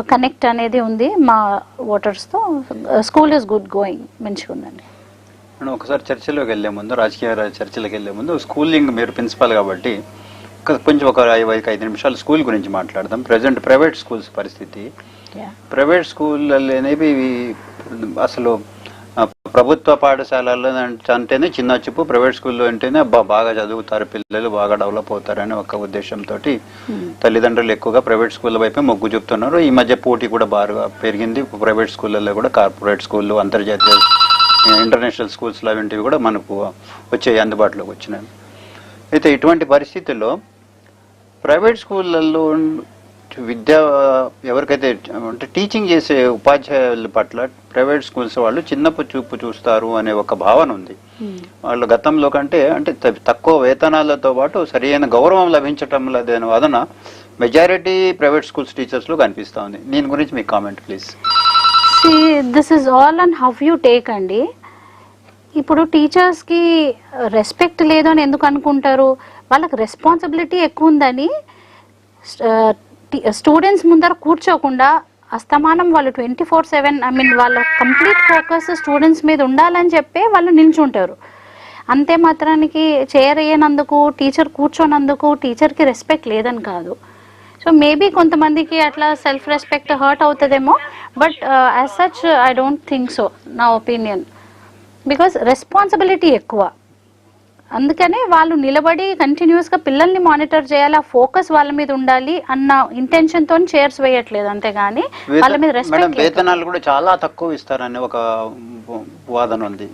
Connect అనేది ఉంది మా ఓటర్స్తో స్కూల్ ఇస్ గుడ్ గోయింగ్ మంచిగా ఉందండి. మనం ఒకసారి చర్చలోకి వెళ్ళే ముందు రాజకీయ చర్చలకు వెళ్ళే ముందు స్కూలింగ్ మీరు ప్రిన్సిపాల్ కాబట్టి కొంచెం ఒక ఐదు ఐదు- నిమిషాలు స్కూల్ గురించి మాట్లాడదాం. ప్రజెంట్ ప్రైవేట్ స్కూల్స్ పరిస్థితి. ప్రైవేట్ స్కూళ్ళు అనేవి అసలు ప్రభుత్వ పాఠశాలల్లో అంట- అంటేనే చిన్న చూపు ప్రైవేట్ స్కూల్లో అంటేనే అబ్బా బాగా చదువుతారు పిల్లలు బాగా డెవలప్ అవుతారని ఒక ఉద్దేశంతో తల్లిదండ్రులు ఎక్కువగా ప్రైవేట్ స్కూళ్ళ వైపే మొగ్గు చూపుతున్నారు. ఈ మధ్య పోటీ కూడా బాగా పెరిగింది. ప్రైవేట్ స్కూళ్ళల్లో కూడా కార్పొరేట్ స్కూళ్ళు అంతర్జాతీయ ఇంటర్నేషనల్ స్కూల్స్ లాంటివి కూడా మనకు వచ్చాయి అందుబాటులోకి వచ్చినాయి. అయితే ఇటువంటి పరిస్థితుల్లో ప్రైవేట్ స్కూళ్ళల్లో విద్య ఎవరికైతే అంటే టీచింగ్ చేసే ఉపాధ్యాయుల పట్ల ప్రైవేట్ స్కూల్స్ వాళ్ళు చిన్నపు చూపు చూస్తారు అనే ఒక భావన ఉంది. వాళ్ళు గతంలో కంటే అంటే తక్కువ వేతనాలతో పాటు సరైన గౌరవం లభించటం లేదనే వాదన మెజారిటీ ప్రైవేట్ స్కూల్స్ టీచర్స్లో కనిపిస్తా ఉంది. దీని గురించి మీ comment please see this is all and how you take అండి. ఇప్పుడు టీచర్స్కి రెస్పెక్ట్ లేదు అని ఎందుకు అనుకుంటారు? వాళ్ళకి రెస్పాన్సిబిలిటీ ఎక్కువ ఉందని స్టూడెంట్స్ ముందర కూర్చోకుండా అస్తమానం వాళ్ళు twenty four seven I mean వాళ్ళ కంప్లీట్ ఫోకస్ స్టూడెంట్స్ మీద ఉండాలని చెప్పి వాళ్ళు నిల్చుంటారు. అంతే మాత్రానికి చేర్ అయ్యేనందుకు టీచర్ కూర్చోనందుకు టీచర్కి రెస్పెక్ట్ లేదని కాదు. సో మేబీ కొంతమందికి అట్లా సెల్ఫ్ రెస్పెక్ట్ హర్ట్ అవుతుందేమో but as such I don't think so నా ఒపీనియన్ బికాస్ రెస్పాన్సిబిలిటీ ఎక్కువ. అందుకనే వాళ్ళు నిలబడి కంటిన్యూస్గా పిల్లల్ని మానిటర్ చేయాలి ఆ ఫోకస్ వాళ్ళ మీద ఉండాలి అన్న ఇంటెన్షన్తో చైర్స్ వేయట్లేదు అంతేగాని వాళ్ళ మీద రెస్పెక్ట్ వేతనాలు కూడా చాలా తక్కువ ఇస్తారని ఒక వాదన ఉంది.